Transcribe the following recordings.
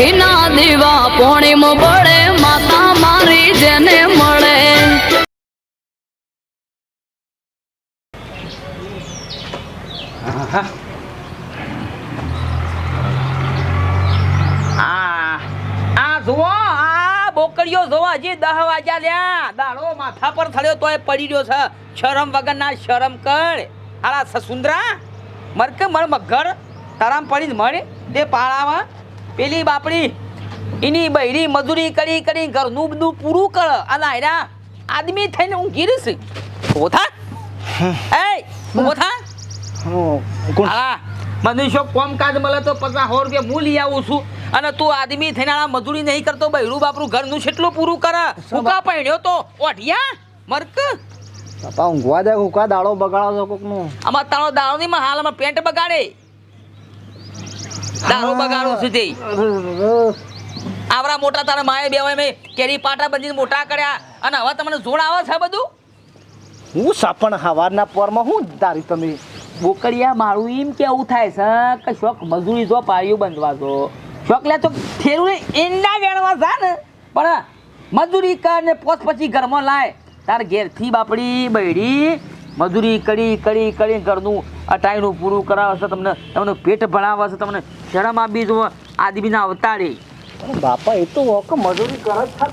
ઘીના દીવા પોણીમ પડે માતા મારી જેને મળે. આ જુઓ, આ બોકડીઓ જોવો જે દહ વાગ્યા લ્યા. દાડો માથા પર થયો તોય પડી રહ્યો છે. શરમ વગરના શરમ કર. આલા સસુંદરા મરકે મર મગર, તારામ પડી મળે. તે પાળામાં પેલી બાપડી એની બૈરી મજૂરી કરી કરી ઘરનું બધું પૂરું કર. અને આયરા આદમી થઈને હું ગીરીશ ઓથા એ ઓથા હા મને શું કામકાજ મળે તો પચાસ સો રૂપિયા હું લઈ આવું છું. અને તું આદમી થઈને આ મજૂરી નહીં કરતો બૈરું બાપરું ઘરનું છેટલું પૂરું કરે. ઉકા પહેણ્યો તો? ઓઢિયા મરક. બાપા ઊંઘવા દે ઉકા દાડો બગાડો છો કોકનું. આમાં તારો દાડો નહીં હાલમાં પેન્ટ બગાડે. દારૂ બગાડું છું તે. આવરા મોટા તારા માએ બેવાય મે કેરી પાટા બંધીને મોટા કર્યા અને હવે તમને જોડ આવે છે બધું? હું સાપણ હવારના પોરમાં હું દારી તમે બોકડિયા મારું એમ કેવું થાય છે કે શોખ મજૂરી જો પાયું બંધવા જો શોખ લે તો ફેરું ઈંડા વેણવા જા ને. પણ મજૂરી કર ને પોસ પછી ઘરમાં લાય. તાર ઘેરથી બાપડી બૈડી મજૂરી કરી કરી કરી ઘરનું અટાઈનું પૂરું કરાવશે તમને તમને પેટ ભણાવશે તમને. શરમ આપી જો આદમીના અવતારે. બાપા એ તો ઓકે મજૂરી કરે છે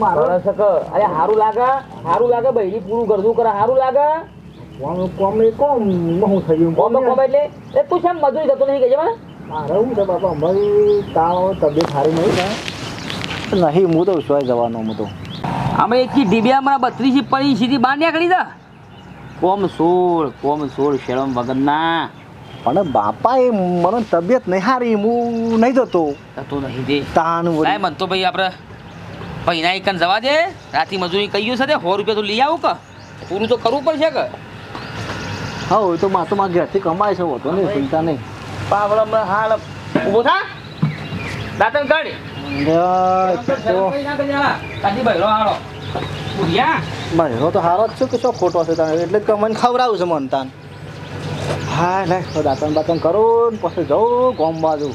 મારો? કરે છે કે? અરે સારું લાગે સારું લાગે બૈડી પૂરું ઘરનું કરે સારું લાગે? કોમ કોમ એ કોમ હું થયું કોમ કોમ એટલે એ તું છે મજૂરી થતો નહીં કહેજે મને? મારે હું છે બાપા અમારી તાવ તબિયત સારી નહીં ને નહીં હું તો સોય જવાનો હું તો. અમે એકથી ડીબિયામાં બત્રીસી પડી સીધી બહાર નીકળી દા કોમ સોળ કોમ સોળ શરમ વગરના. પણ બાપા એ મને તબિયત નહીં હારી હું નહીં જતો. થતો નહીં દે તાન કાંઈ મન તો ભાઈ આપણે પૈના એકન જવા દે. રાતી મજૂરી કહ્યું છે તે? સો રૂપિયા તો લઈ આવું કે? પૂરું તો કરવું પડશે કે? હા એ તો માં તો મારા ઘરથી કમાય છે હોતો નહીં ચિંતા નહીં. પાવડો હાલ ઊભો થા. દાતન કાઢ. કાઢી ભાઈ હાલો. ઉડ્યા મારો તો હારો જ છું કે શું ખોટો છે તને એટલે જ કે મને ખવડાવું છે મન તાન. હા લે. તો દાંતણ બાતણ કરો ને પછી જવું ગોમ બાજુ.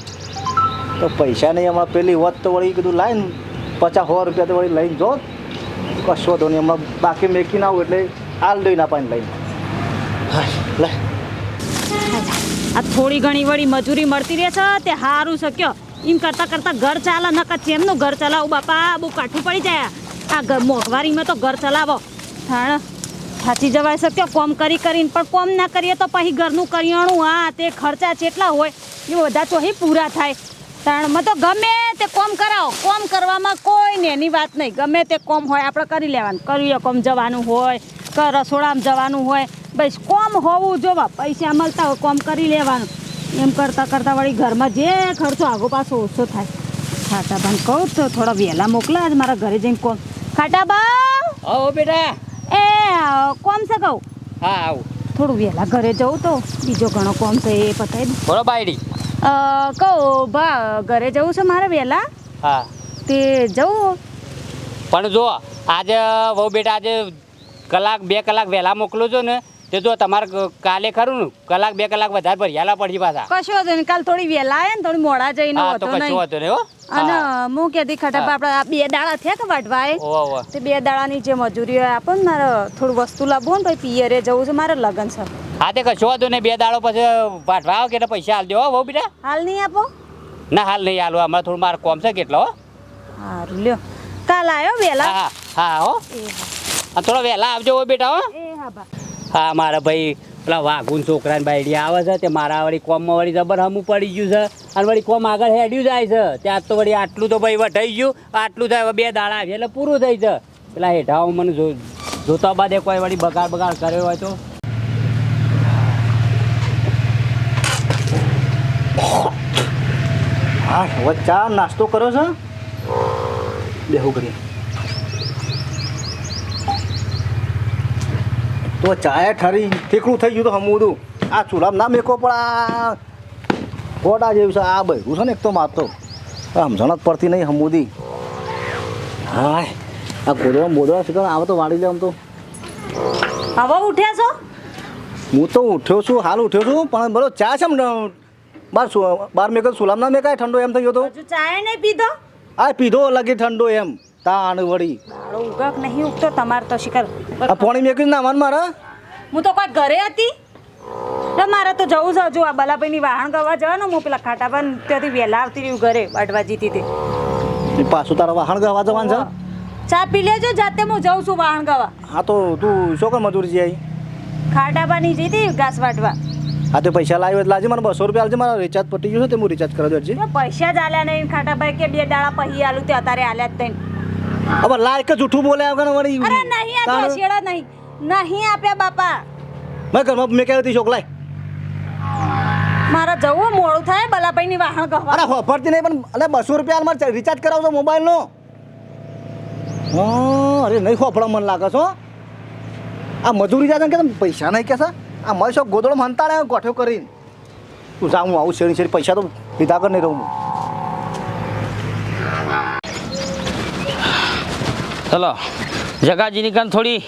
તો પૈસા નહીં હમણાં પેલી વત તો વળી કીધું લાવીને પચાસ સો રૂપિયા તો વળી લઈને જો. કશો તો નહીં હમણાં બાકી મેકીને આવું એટલે હાલ દઈ ના પાણી લઈને. હા લે. આ થોડી ઘણી વળી મજૂરી મળતી રહે છે તે સારું શક્યો એમ કરતાં કરતાં ઘર ચાલે નકર ચેમનું ઘર ચલાવું બાપા? બહુ કાઠું પડી જાય. આ મોંઘવારીમાં તો ઘર ચલાવો. થાણ થાચી જવાય શક્યો કોમ કરી કરીને, પણ કોમ ના કરીએ તો પછી ઘરનું કરિયાણું હા તે ખર્ચા જેટલા હોય, એ બધા ચોહી પૂરા થાય. તાણમાં તો ગમે તે કોમ કરાવો. કોમ કરવામાં કોઈને એની વાત નહીં. ગમે તે કોમ હોય, આપણે કરી લેવાનું. કરીએ કોમ જવાનું હોય, કે રસોડામાં જવાનું હોય. બસ કોમ હોવું જોવા પૈસા મળતા હોય, કોમ કરી લેવાનું. એમ કરતાં કરતાં વળી ઘરમાં જે ખર્ચો, આગો પાછો ઓછો થાય. ખાટાબાને કહું તો થોડા વહેલા મોકલા જ મારા ઘરે જઈને કોમ ખાટાબા આવો બેટા. એ કોમ છે કહું? હા આવું. થોડું વહેલા ઘરે જવું તો બીજો ઘણો કોમ છે એ પતાવી દઉં. બોલો બાયડી. કહું ભા ઘરે જવું છે મારે વહેલા? હા. તે જવું પણ જો આજે વહુ બેટા આજે કલાક બે કલાક વહેલા મોકલો છો ને તે જો તમારે કાલે ખરું ને કલાક બે કલાક વધારે ભરિયાલા પડી પાછા. કશો વાંધો ને કાલ થોડી વહેલા આવે ને થોડી મોડા જઈને હા તો કશું નહીં. વાંધો નહીં હો. અને હું કેતી ખટાપા આપણે આ બે દાડા થયા કે ઓવા તે બે દાડાની જે મજૂરી હોય આપો ને મારે થોડું વસ્તુ લાવવું ને પછી પિયરે જવું છે મારે લગ્ન છે. હા તે કશું વાંધો નહીં બે દાડો પછી વાઢવા આવો કે પૈસા હાલ દેવો હો બેટા હાલ નહીં આપો? ના હાલ નહીં હાલો અમારે થોડું મારે કોમ છે કેટલો સારું લ્યો. કાલ આવ્યો વેલા? હા હા હો થોડા વહેલા આવજો બેટા હો. હા મારા ભાઈ પેલા વાઘુન છોકરાને બાયડી આવે છે, તે મારા વળી કોમમાં વળી જબર હમું પડી ગયું છે. અને વળી કોમ આગળ હેડ્યું જાય છે. ત્યાં તો વળી આટલું તો ભાઈ વટાઈ ગયું, આટલું થાય બે દાડા આવી એટલે પૂરું થઈ છે. પેલા હેઠાઓ મને જો જોતા એક કોઈ વળી બગાડ બગાડ કર્યો હોય તો? હા ચા નાસ્તો કર્યો છે? બેહું કરીએ તો ચાય ઠરી ઠીકડું થઈ ગયું તો હમું બધું આ ચૂલામાં ના મેકો પણ આ ગોડા જેવું છે આ બહેરું છે ને એક તો મારતો. સમજણ જ પડતી નહીં હમુદી. હાય આ ગોદવા બોદવા છે આવે તો વાળી લે આમ તો. હવે ઉઠ્યા છો? હું તો ઉઠ્યો છું હાલ ઉઠ્યો છું પણ બોલો ચા છે બાર બાર મેં કહ્યું સુલામ ના મેં કાંઈ ઠંડો એમ થયો તો? ચા નહીં પીધો? આ પીધો લગી ઠંડો એમ. તાણ વળી. મારો ઉગક નહીં ઉગતો તમારે તો શિકાર આ પાણી મેં કીધું નામાન મારા? હું તો કોઈ ઘરે હતી. તો મારે તો જવું છે હજુ. આ બલાભાઈની વાહણ ગવા જવાનું હું પેલા ખાટાભાઈ ત્યાંથી વહેલા આવતી રહ્યું ઘરે જીતી તે પાછું તારા વાહણ ગવા જવાનું છે? ચા પી લેજો જાતે હું જઉં છું વાહણ ગવા. હા તો તું શું કર મજૂરી જઈ ખાટાભાની જીતી ઘાસ વાટવા. હા તો પૈસા લાવ્યો એટલે લાજે મને બસો રૂપિયા આલજે. મારા રિચાર્જ પટી ગયું છે તે હું રિચાર્જ કરાવી દેજે પૈસા જ આલ્યા નહીં. ખાટાભાઈ કે બે દાડા પહી આલું તે અત્યારે આલ્યા જ હવે લાયક જૂઠું બોલે આગળ વળી. અરે નહીં આપ્યા શેડા નહીં. નહીં આપ્યા બાપા. મેં ઘરમાં મેં કહ્યું હતી છોકલાય મારે જવું મોડું થાય બલાભાઈની વાહણ કહો અરે હોફરતી નહીં પણ અરે બસો રૂપિયા મારે રિચાર્જ કરાવજો મોબાઈલનો. હા અરે નહીં હોફળા મને લાગે છો આ મજૂરી જાય કે પૈસા નહીં કે આ મારે શું ગોદડો મનતાડે ગોઠવ કરીને. તું જા હું આવું શેરી શેરી પૈસા તો લીધા કર નહીં રહું હું. ચલો, જગાજીની કન થોડી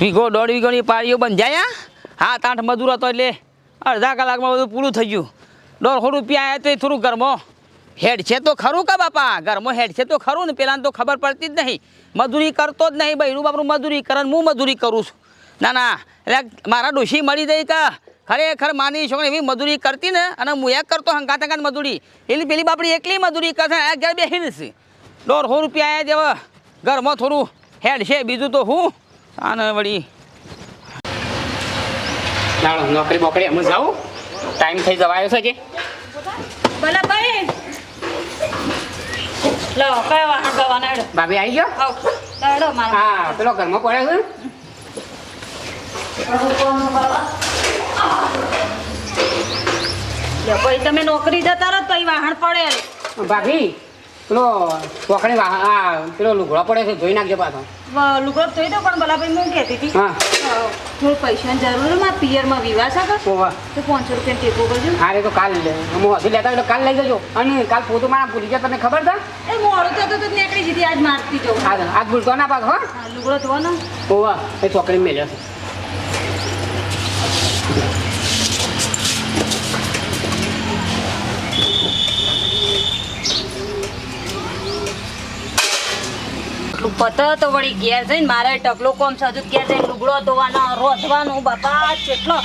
વીઘો, દોઢ વીઘોની પાળીઓ બંધાયા? હાથ આઠ મજૂર હતો એટલે અડધા કલાકમાં બધું પૂરું થઈ ગયું. દોઢસો રૂપિયા આવ્યા તો એ થોડું ઘરમાં. હેડ છે તો ખરું કા બાપા? ઘરમાં હેડ છે તો ખરું ને, પેલાને તો ખબર પડતી જ નહીં. મજૂરી કરતો જ નહીં બહેરું બાપરું મજૂરી કરે હું મજૂરી કરું છું. ના ના, એટલે મારા ડોશી મળી જાય કે ખરેખર માની છોકરી એવી મજૂરી કરતી ને, અને હું એક કરતો હંગાત હંગાત મજૂરી. એની પેલી બાપડી એકલી મજૂરી કરશે ઘર બેસીને છે. દોઢસો રૂપિયા આવ્યા જેવા ઘરમાં થોડું હેડ છે બીજું તો હું? આને વળી. ચાલો નોકરી બોકરી અમે જાઉં ટાઈમ થઈ જવાયો છે જે બલાભાઈ લો કયો વાહન ગવાના ભાભી આવી ગયો? હેડો મારા. હા પેલો ઘરમાં પડ્યો છે. ભાઈ તમે નોકરી જતા રહો તો વાહન પડે. ભાભી પેલો વાહ આ પેલો લુગડો પડે છે જોઈ નાખજો પાછો. લુગડો જોઈ દો પણ બલાભાઈ હું કહેતી હતી. હા. થોડું પૈસાની જરૂર મારા પિયરમાં વિવાહ છે તો પાંચસો રૂપિયા ટેકો કરજો. હા રે તો કાલ લે. હું હજી લેતા એટલે કાલ લઈ જજો. અને કાલ પોતું મારા ભૂલી ગયા તમને ખબર છે? એ મોડું થતું તો નીકળી જતી આજ મારતી જવું હા આજ ભૂલતો ના પાછો લુગડો ધોવાનો. ઓવા એ ચોકડી મેલ્યો છે. પત તો વળી ઘેર જઈને મારે ટકલો કોમ છે હજુ ઘેર જઈને લુગડો ધોવાનો રોધવાનો બાપા કેટલો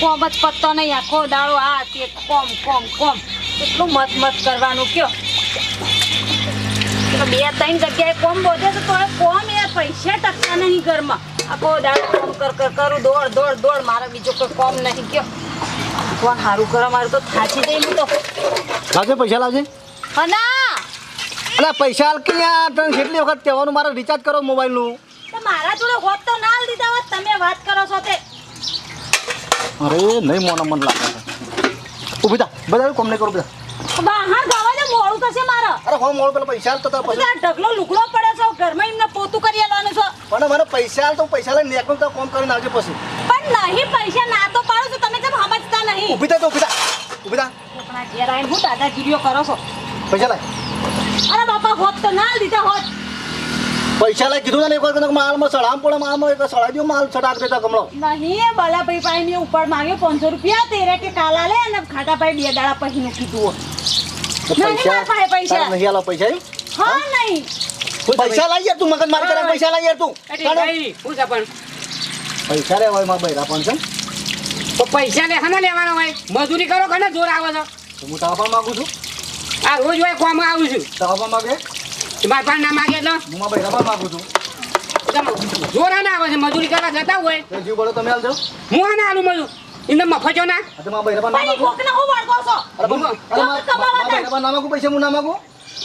કોમ જ પત્તો નહીં આખો દાડો આ તે કોમ કોમ કોમ. એટલું મત મત કરવાનું કયો? બે ત્રણ જગ્યાએ કોમ બોધે તો તોય કોમ એ પૈસા ટકતા નહીં ઘરમાં. આખો દાડો કોમ કર કર કરું દોડ દોડ દોડ મારે બીજો કોઈ કોમ નહીં કયો? કોણ સારું કરો મારું તો થાચી જઈ હું તો. લાવજે પૈસા લાવજે. હના અરે પૈસા હાલ કે યાર તને કેટલી વખત કહેવાનું? મારે રિચાર્જ કરો મોબાઈલનું તો મારા જોડે હોત તો ના લીધા હોત તમે વાત કરો છો તે. અરે નહીં મોના મન લાગે. ઊભી થા બધા કોમ નહીં કરો બધા. બહાર ગાવા દે મોડું થશે મારે. અરે હો મોડું પેલા પૈસા હાલ તો તારા એટલે ઢગલો લુગડો પડે છો ઘરમાં એમને પોતું કરી લેવાનું છો. પણ મારો પૈસા હાલ તો પૈસા લઈને નેકળું તો કોમ કરીને આવજે પછી. પણ નહીં પૈસા ના તો પાડો છો તમે જેમ સમજતા નહીં? ઊભી થા તો ઊભી થા. ઊભી થા. ઘેર આવીને હું દાદાગીરીઓ કરો છો? પૈસા લાય. અરે બાપા હોત તો ના લીધા હોત. પૈસા લઈ કીધું ને એક વખત માલમાં સળામ પણ માલમાં એક સળાઈ દો માલ છટાક દેતા કમળો. નહીં બાલા ભાઈ ભાઈ મેં ઉપર માંગ્યો પાંચસો રૂપિયા તેરે કે કાલા લે અને ખાટાભાઈ બે દાડા કીધું તો નહીં, મારા પાસે પૈસા. નહીં આલો પૈસા? હા નહીં. પૈસા લાઈ યાર તું મગજ મારી કરે પૈસા લાઈ યાર તું. ભાઈ છે પણ? પૈસા રે હોયમાં બૈરા પણ છે તો પૈસા લે હા લેવાનો હોય? મજૂરી કરો ઘણા જોર આવે છે હું તારા પણ માગું છું. આ રોજ હોય કોમ આવું છું. પણ માગે? મારા પાસે ના માગે એટલે? હું માં બૈરા પણ માગું છું. તમે જોર ના આવે છે મજૂરી કરવા જતા હોય. તો જીવ બોલો તમે હાલજો હું હા ના આલું મજૂર? એમને મફજો ના? આ તો માં બૈરા ના માગું. કોકને હું વાળકો છો? અરે પણ- અરે માં- કમાવા માં બૈરા પણ ના માગું પૈસા હું ના માગું?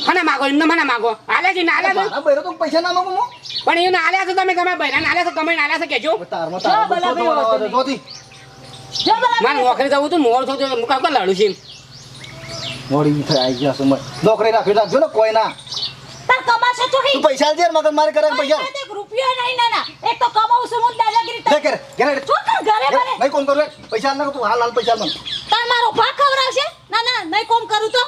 મને માગો એમને મને માગો. આલે છે ના આલે છે? મારા તો પૈસા ના માગું હું? પણ એને આલ્યા છે તમે તમે બૈરાને આલ્યા છે તમે આલ્યા છે કેજો. તારમાં તારા જો ભલા ભાઈ જોતી. જો બલાભાઈ મારે નોકરી જવું તો મોર થતો મુકા લડું છું વળી થઈ આવી ગયા સમય નોકરી રાખી રાખજો ને કોઈ ના તાર કમાશે તો તું પૈસા યાર, મગજ મારી કરે પૈસા. એક રૂપિયો નહીં ના ના. એક તો કમાવું છું હું દાદાગીરી લે ઘેર, ઘેર. શું કર ઘરે બને? નહીં કોણ કરું. પૈસા નાખ તું હાલ હાલ પૈસા મને. તાર મારો ભાગ ખવડાવશે? ના ના નહીં કોમ કરું તો.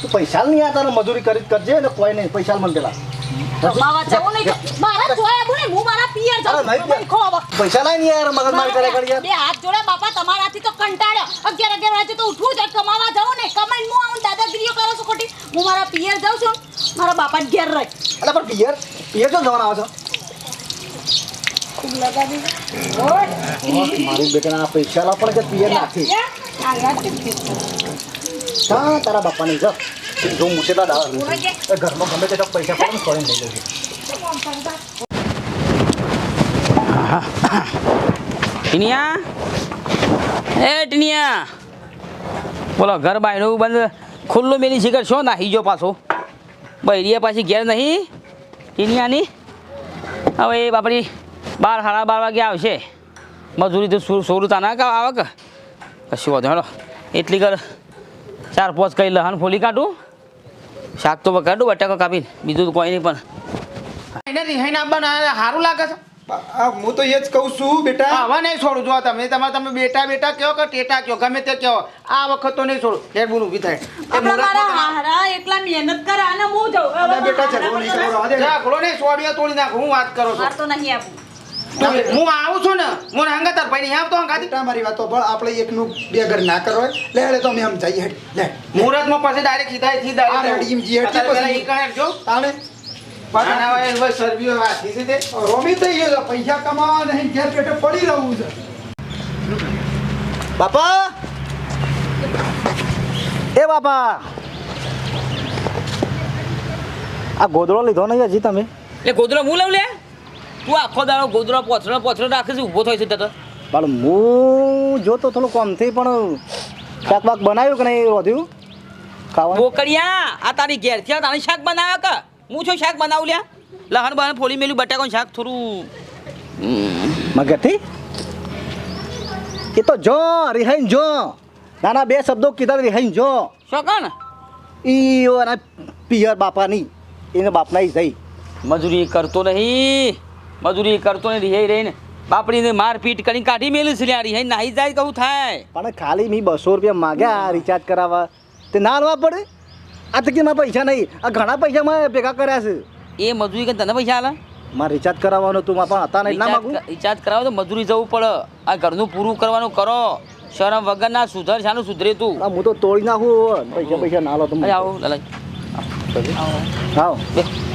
તું પૈસા નહીં આ તારે મજૂરી કરી કરજે ને કોઈ નહીં. પૈસા મને પેલા. કમાવા જવું નહીં મારા જોયા આવું હું મારા પિયર જાઉં નહીં, નહીં ખો હવે. પૈસા લાય ને યાર મગજ મારી કરે કરી બે હાથ જોડે બાપા તમારાથી તો કંટાળ્યો. અગિયાર અગિયાર વાગે તો ઉઠવું જ કમાવા જાઉં ને કમાઈને હું આવું દાદાગીરીઓ કરો છો ખોટી? હું મારા પિયર જાઉં છું. મારા બાપા ઘેર રહી. અલા પણ પિયર? પિયર તો જવાના આવો છો? મારી બેટાના પૈસા લા પણ કે પિયર નાખી. તારા બાપાની જો. જો મુસેલા એ ઘરમાં ગમે તેટલા પૈસા પડે ને લઈ લેજો. ટીનિયા? એ ટીનિયા. બોલો ઘર બાયણું બંધ. ખુલ્લું મેલી શિખર શું ના ગયો પાછો? બૈરીએ પાછી ઘેર નહીં? ટીનિયાની? હવે એ બાપડી બાર સાડા બાર વાગે આવશે. મજૂરી તો સો સો રૂપિયા ના કે કશું વાંધો હેડો એટલી કર ચાર પાંચ કઈ લહન ફોલી કાઢું. શાક તો કાઢું બટાકા કાપી બીજું કોઈ નહીં પણ. એને રિહાઈને આપવાના સારું લાગે છે. હું તો એ જ કહું છું બેટા. હવે નહીં છોડું જો તમે તમારે તમે બેટા બેટા કહો કે ટેટા કહો ગમે તે કહો. આ વખત તો નહીં છોડું. હેડ બોલું ઊભી થાય. મારા હારા એટલા મહેનત કરે અને હું જાઉં. બેટા ઝઘડો નહીં સોડિયા તોડી નાખું હું વાત કરો માર છો તો નહીં આપવું હું આવું છું ને હું હંગાતાર ભાઈ આમ તો બેટા વાતો પણ આપણે એકનું બે ઘર ના કરો લે લે તો અમે આમ જઈએ હેડ લે મુહૂર્તમાં પછી ડાયરેક્ટ સીધા થી આ રેડી એમ જીએ પછી- ઈ કાંઈ જો. તાણે. આના હવે બસ સરબીઓ છે તે રોમી થઈ ગયો પૈસા કમાવા નહીં ઘેર પેટે પડી રહું છે. બાપા. એ બાપા. આ ગોદડો લીધો નહીં હજી તમે? એટલે ગોદડો હું લઉં લે? તું આખો દાડો ગોદરો પોછડો પોછડો રાખે છે ઊભો થાય છે તો. પણ હું જોતો થોડું કોમથી પણ શાક બાક બનાવ્યું કે નહીં વધ્યું ખાવા બોકડિયા આ તારી ઘેરથી તારી શાક બનાવ્યા કે? હું છું શાક બનાવું લ્યા. લહણ બહણ ફોલી મેલું બટાકાનું શાક થોડું મગરથી એ તો જો રિહાઈન જો. નાના બે શબ્દો કીધા રિહાઈન જો. શું કોણ? ઈ અને પિયર બાપાની એને બાપના ઈ જઈ. મજૂરી કરતો નહીં. મજૂરી કરતો નહીં હે રહીને. બાપડીને મારપીટ કરીને કાઢી મેલી છે લ્યારી હે નાહી જાય કહું થાય. પણ ખાલી મેં બસો રૂપિયા માગ્યા રિચાર્જ કરાવવા. તે ના લેવા પડે? આ તો કે મારા પૈસા નહીં? આ ઘણા પૈસા મેં ભેગા કર્યા છે. એ મજૂરી કરીને તને પૈસા આલા? મારે રિચાર્જ કરાવવાનું તું પણ હતા નહીં ના માગું. રિચાર્જ કરાવો તો મજૂરી જવું પડે. આ ઘરનું પૂરું કરવાનું કરો. શરમ વગરના સુધર શાનું સુધરે તું. આ હું તો તોડી નાખું પૈસા પૈસા ના લો તો અરે આવો લાલ. આવો. થાય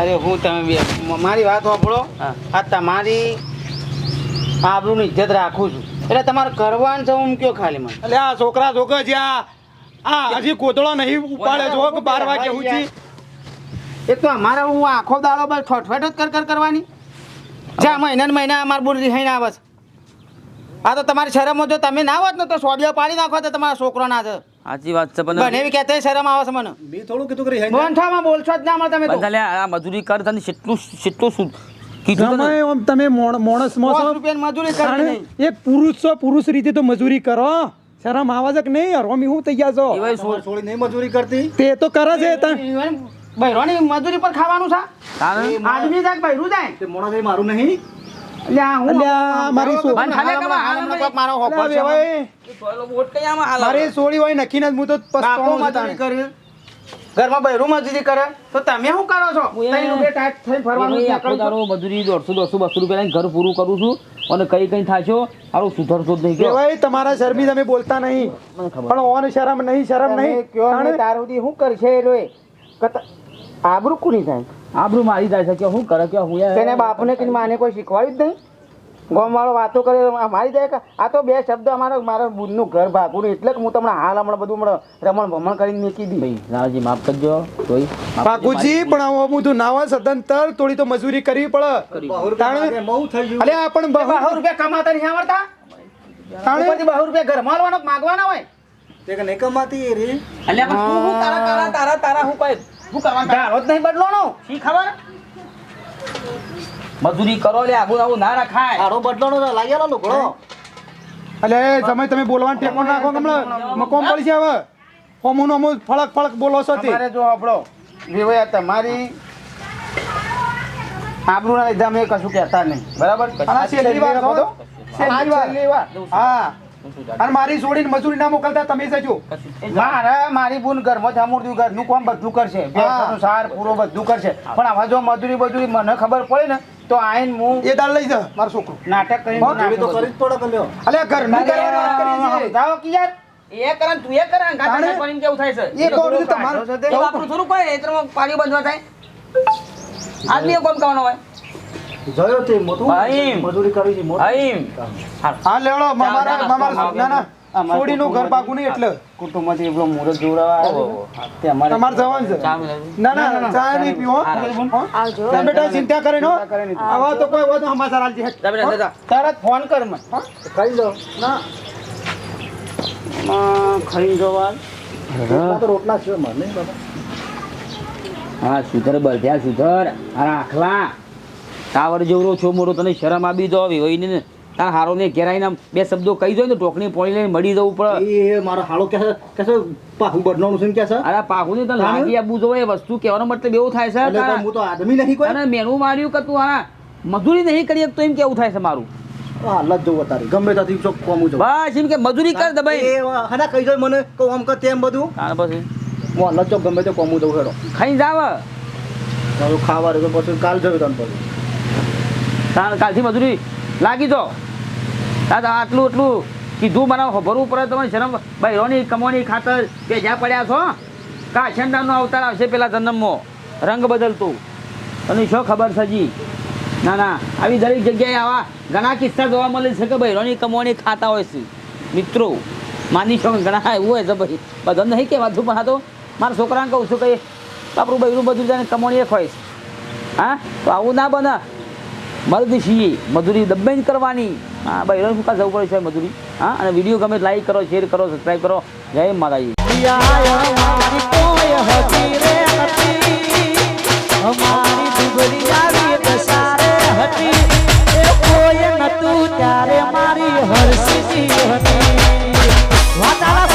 અરે હું તમે મારી વાત સાંભળો. હા. આ તમારી આબરૂની ઇજ્જત રાખું છું. એટલે તમારે કરવાનું છે હું કયો ખાલી મને. એટલે આ છોકરા છોકરા છે આ હજી કોતળો નહીં ઉપાડે જો કે બાર વાગે ઉઠી એક તો અમારે હું આખો દાડો બસ ઠોઠવેટ જ કર કર કરવાની. જ્યાં મહિના ને મહિના અમારે બોલ થઈને આવે આ તો તમારી શરમમાં જો તમે ના હોત ને તો સોડિયો પાડી નાખો તો તમારા છોકરો ના છે સાચી વાત છે પણ એવી કહેતા શરમ આવે છે મને. મેં થોડું કીધું કે રિહાઈન બોલશો જ ના મળે તમે તો. પણ આ મજૂરી કર તને કેટલું કેટલું કીધું તમે એક પુરુષ છો પુરુષ રીતે તો મજૂરી કરો. શરમ આવે છે કે નહીં રોમી હું તૈયાર ગયા છો નહીં મજૂરી કરતી? તે તો કરે છે તને બૈરોની મજૂરી પર ખાવાનું છે? આદમી જાય કે બૈરું જાય. તે મારું નહીં. મારી સોળી હોય નખીને હું તો છું મજૂરી ઘરમાં બૈરું મજૂરી કરે. તો તમે શું કરો છો? ફરવાનું મજૂરી દોઢસો દોઢસો બસો રૂપિયા ઘર પૂરું કરું છું અને કઈ કઈ થાય છો હારું સુધરશો જ નહીં કે ભાઈ તમારા શરમી તમે બોલતા નહીં. પણ ઓન શરમ નહીં શરમ નહીં. તાર સુધી શું કરશે એ રોય? કત- આબરૂ કોની થાય. આબરૂ મારી જાય છે કે હું કરે કે હું તેને બાપને કે માને કોઈ શીખવાડ્યું જ નહીં. ગામવાળો વાતો કરે મારી જાય કે આ તો બે શબ્દ અમારો મારા બુનનું ઘર ભાગવું એટલે કે હું તમને હાલ હમણાં બધું હમણાં રમણ ભમણ કરીને મૂકી દી ભાઈ નાનાજી માફ કરજો. તોય માફ બાપુજી પણ હું બધું ના હોય સદંતર થોડી તો મજૂરી કરવી પડે. અરે આ પણ બહુ રૂપિયા કમાતા નહીં આવડતા? તાણે બહુ રૂપિયા ઘર માલવાનો માગવાના હોય? તે કે નહીં કમાતી રે? અલ્યા પણ તું તારા તારા તારા તારા હું કઈ હું કરવાનું? જ નહીં બદલવાનો. શી ખબર? મજૂરી કરો લે આબુ આવું ના રખાય. આડો બદલાનો છે, લાગેલો લુકડો અલે સમય તમે બોલવાનું ટેકો નાખો હમણાં. મકોમ પડી છે હવે. હોમું નોમું ફળક ફળક બોલો છો તે. અમારે જો આપણો વિવયા તમારી આબરૂ ના લીધે અમે કશું કહેતા નહીં. બરાબર? છેલ્લી વાર. છેલ્લી વાર. હા. અને મારી છોડીને મજૂરી ના મોકલતા તમે જજો મારે મારી બુન ઘરમાં જમુરતું ઘરનું કામ બધું કરશે. સાર પૂરો બધું કરશે. પણ આવા જો મજૂરી બજૂરી મને ખબર પડે ને તો આઈન હું એ દાળ લઈ જા મારો છોકરો. નાટક કરીને તો કરી. જ પડે કલ્યો લ્યો અલે ઘરનું કરવાની વાત કરી છે. સમજાવો કે યાર? એ કરે તું એ કરે ને ગાતા તાણે? કેવું થાય છે? એ કહું તમારું તમારે એ આપણું થોડું કોઈ હેતરમાં પાણી બંધવા થાય. આદમી કોમ કરવાનો હોય. જયો તે મોટું મજૂરી કરી છે મોટું. આઈમ હા લેવડો મારા ના, ના ના અમારે ઘર પાકું નહીં એટલે. કુટુંબમાંથી એકલો મુહૂર્ત જોડાવા આવ્યો છે. તે અમારે તમારે જવાનું છે? ના ના ચા નહીં પીવો. હો? આવજો. તમે બેટા ચિંતા કરે નો ચિંતા કરે નહીં. આવા તો કોઈ વધુ સમાચાર આલજે હેઠ. જા બેટા, જા, જા. તરત ફોન કર મને. ખાઈ લો. ના. ખાઈ જવા આ તો રોટલા છે મને હા સુધર બળધ્યા સુધર. આ આખલા ટાવર જેવડો છો મોરો તને શરમ આવી દો હોય ને તાર હારો ને ઘેરાઈને બે શબ્દો કહી દો ને ટોકણી પોણી લઈને મળી જવું પડે. એ મારો હાળો કે કે પાહુ બદનાનું છે કે છે. અરે પાહુ ને તને લાગી આબુ જો એ વસ્તુ કહેવાનો મતલબ એવું થાય છે એટલે હું તો આદમી નહીં કોઈ. અને મેનું માર્યું કે તું હા મજૂરી નહીં કરી તો એમ કેવું થાય છે મારું? હાલત જોવો તારી ગમે ત્યાંથી ચોક કોમું જો બસ એમ કે મજૂરી કર એ વા- હના કહી દો મને કહું આમ કર તેમ બધું. હા પછી? હું હાલત ચોક ગમે તે કોમું જવું હેડો. ખાઈ જાવ તારું ખાવા તો પછી કાલ જવું તને પછી. કાલથી મજૂરી લાગી જો. દાદા આટલું એટલું કીધું મને ભરવું પડે તમારી શરમ. રોની કમોની ખાતર કે જ્યાં પડ્યા છો, કા છંડાનો અવતાર આવશે પેલા જન્મમાં? રંગ બદલતું. તને શું ખબર છે જી? ના ના, આવી દરેક જગ્યાએ આવા ઘણા કિસ્સા જોવા મળે છે કે બૈરોની કમોની ખાતા હોય છે. મિત્રો, માની છો કે ઘણા એવું હોય છે ભાઈ? બધા નહીં કહેવાતું પણ આ તો મારા છોકરાને કહું છું કે આપણું બૈરું બધું જાણે કમોણી એક હોય છે. હા? તો આવું ના બને. મર્દશીએ મજૂરી દબ્બેજ કરવાની. હા, ભાઈ, એનો શું જવું પડે છે મજૂરી હા, અને વીડિયો ગમે લાઈક કરો શેર કરો સબસ્ક્રાઈબ કરો. જય માતાજી. ત્યારે મારી હરસી હતી વાતાવરણ